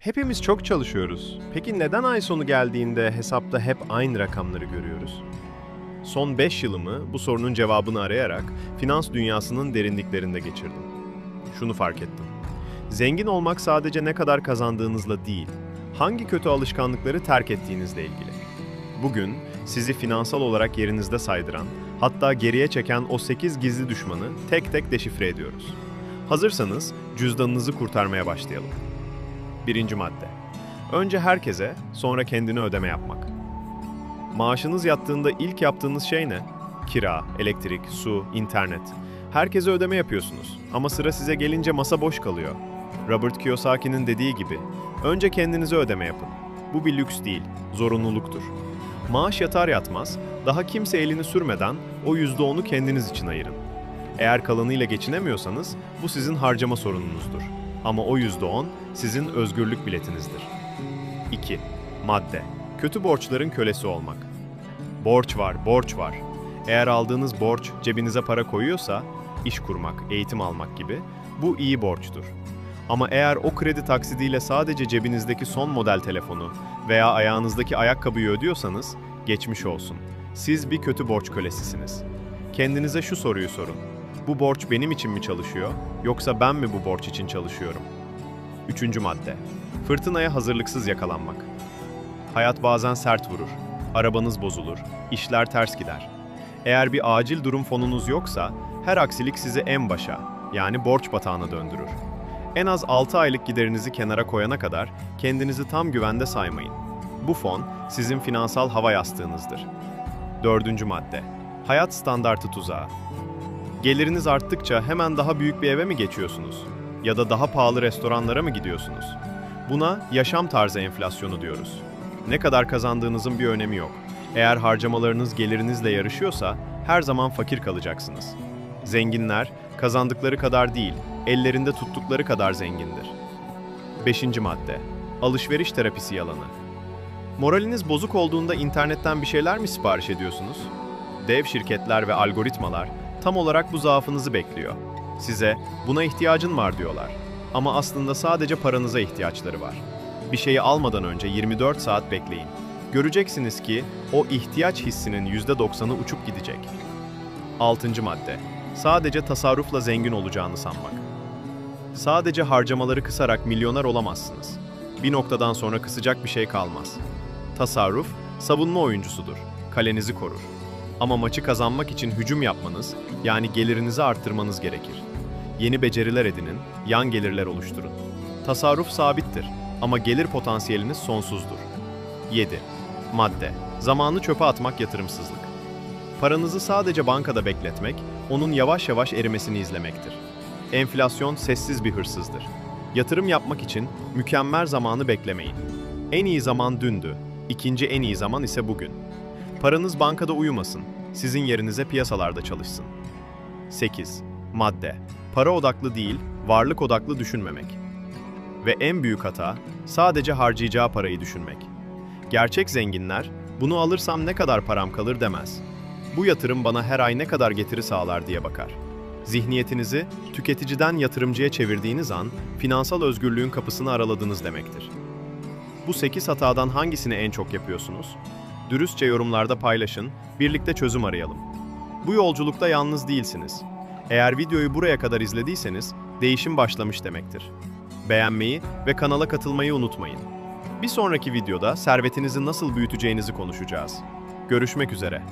Hepimiz çok çalışıyoruz. Peki neden ay sonu geldiğinde hesapta hep aynı rakamları görüyoruz? Son 5 yılımı bu sorunun cevabını arayarak finans dünyasının derinliklerinde geçirdim. Şunu fark ettim. Zengin olmak sadece ne kadar kazandığınızla değil, hangi kötü alışkanlıkları terk ettiğinizle ilgili. Bugün sizi finansal olarak yerinizde saydıran, hatta geriye çeken o 8 gizli düşmanı tek tek deşifre ediyoruz. Hazırsanız cüzdanınızı kurtarmaya başlayalım. Birinci madde. Önce herkese, sonra kendine ödeme yapmak. Maaşınız yattığında ilk yaptığınız şey ne? Kira, elektrik, su, internet. Herkese ödeme yapıyorsunuz ama sıra size gelince masa boş kalıyor. Robert Kiyosaki'nin dediği gibi, önce kendinize ödeme yapın. Bu bir lüks değil, zorunluluktur. Maaş yatar yatmaz, daha kimse elini sürmeden o %10'u kendiniz için ayırın. Eğer kalanıyla geçinemiyorsanız bu sizin harcama sorununuzdur. Ama o %10 sizin özgürlük biletinizdir. 2. Madde. Kötü borçların kölesi olmak. Borç var, borç var. Eğer aldığınız borç cebinize para koyuyorsa, iş kurmak, eğitim almak gibi bu iyi borçtur. Ama eğer o kredi taksidiyle sadece cebinizdeki son model telefonu veya ayağınızdaki ayakkabıyı ödüyorsanız geçmiş olsun. Siz bir kötü borç kölesisiniz. Kendinize şu soruyu sorun. Bu borç benim için mi çalışıyor yoksa ben mi bu borç için çalışıyorum? Üçüncü madde. Fırtınaya hazırlıksız yakalanmak. Hayat bazen sert vurur. Arabanız bozulur, işler ters gider. Eğer bir acil durum fonunuz yoksa her aksilik sizi en başa yani borç batağına döndürür. En az 6 aylık giderinizi kenara koyana kadar kendinizi tam güvende saymayın. Bu fon sizin finansal hava yastığınızdır. Dördüncü madde. Hayat standartı tuzağı. Geliriniz arttıkça hemen daha büyük bir eve mi geçiyorsunuz? Ya da daha pahalı restoranlara mı gidiyorsunuz? Buna yaşam tarzı enflasyonu diyoruz. Ne kadar kazandığınızın bir önemi yok. Eğer harcamalarınız gelirinizle yarışıyorsa her zaman fakir kalacaksınız. Zenginler kazandıkları kadar değil, ellerinde tuttukları kadar zengindir. Beşinci madde. Alışveriş terapisi yalanı. Moraliniz bozuk olduğunda internetten bir şeyler mi sipariş ediyorsunuz? Dev şirketler ve algoritmalar tam olarak bu zaafınızı bekliyor. Size buna ihtiyacın var diyorlar. Ama aslında sadece paranıza ihtiyaçları var. Bir şeyi almadan önce 24 saat bekleyin. Göreceksiniz ki o ihtiyaç hissinin %90'ı uçup gidecek. 6. madde. Sadece tasarrufla zengin olacağını sanmak. Sadece harcamaları kısarak milyoner olamazsınız. Bir noktadan sonra kısacak bir şey kalmaz. Tasarruf, savunma oyuncusudur. Kalenizi korur. Ama maçı kazanmak için hücum yapmanız, yani gelirinizi arttırmanız gerekir. Yeni beceriler edinin, yan gelirler oluşturun. Tasarruf sabittir ama gelir potansiyeliniz sonsuzdur. 7. Madde. Zamanı çöpe atmak yatırımsızlık. Paranızı sadece bankada bekletmek, onun yavaş yavaş erimesini izlemektir. Enflasyon sessiz bir hırsızdır. Yatırım yapmak için mükemmel zamanı beklemeyin. En iyi zaman dündü, ikinci en iyi zaman ise bugün. Paranız bankada uyumasın, sizin yerinize piyasalarda çalışsın. 8. Madde. Para odaklı değil, varlık odaklı düşünmemek. Ve en büyük hata, sadece harcayacağı parayı düşünmek. Gerçek zenginler, bunu alırsam ne kadar param kalır demez. Bu yatırım bana her ay ne kadar getiri sağlar diye bakar. Zihniyetinizi tüketiciden yatırımcıya çevirdiğiniz an, finansal özgürlüğün kapısını araladınız demektir. Bu 8 hatadan hangisini en çok yapıyorsunuz? Dürüstçe yorumlarda paylaşın, birlikte çözüm arayalım. Bu yolculukta yalnız değilsiniz. Eğer videoyu buraya kadar izlediyseniz, değişim başlamış demektir. Beğenmeyi ve kanala katılmayı unutmayın. Bir sonraki videoda servetinizi nasıl büyüteceğinizi konuşacağız. Görüşmek üzere.